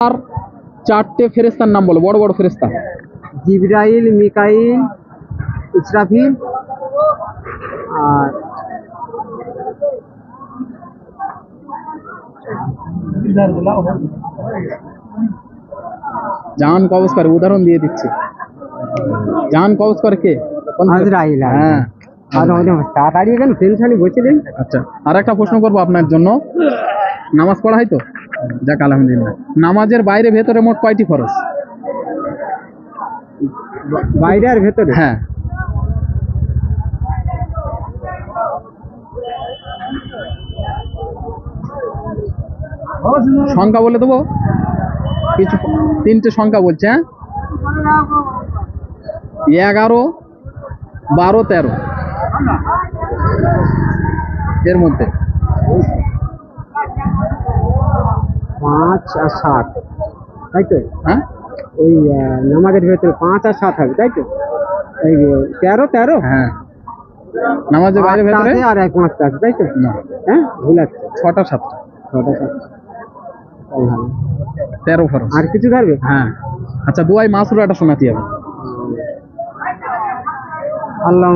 আর চারটে ফেরেস্তার নাম বলো বড় বড় ফেরেস্তা জিব্রাইল মিকাইল ইসরাফিল আর জান কবজ করে উদাহরণ দিয়ে দিচ্ছে। জান কবজ করে কে? আজরাইল হ্যাঁ। আর তাড়াতাড়ি কেন টেনশনে বসে দিন। আচ্ছা আর একটা প্রশ্ন করব আপনার জন্য। নামাজ পড়া হয় তো? যাক আলহামদুলিল্লাহ। নামাজের বাইরে ভেতরে মোট কয়টি ফরজ? বাইরে আর ভেতরে? হ্যাঁ। সংখ্যা বলে দেবো? কিছু তিনটে সংখ্যা বলছে হ্যাঁ? এগারো বারো তেরো। এর মধ্যে। পাঁচ আর সাত। তাই তো? হ্যাঁ? ওই নামাজের ভেতরে পাঁচ আর সাত হবে তাই তো? এই তেরো তেরো? হ্যাঁ। নামাজের বাইরে ভেতরে? আর এক পাঁচটা আছে তাই তো? না। হ্যাঁ ভুল আছে। ছটা সাতটা। ছটা সাত তাই তেরো ফরজ। আর কিছু থাকবে? হ্যাঁ। আচ্ছা দুয়াই মাসুরাটা শোনাতে হবে। अल्लाह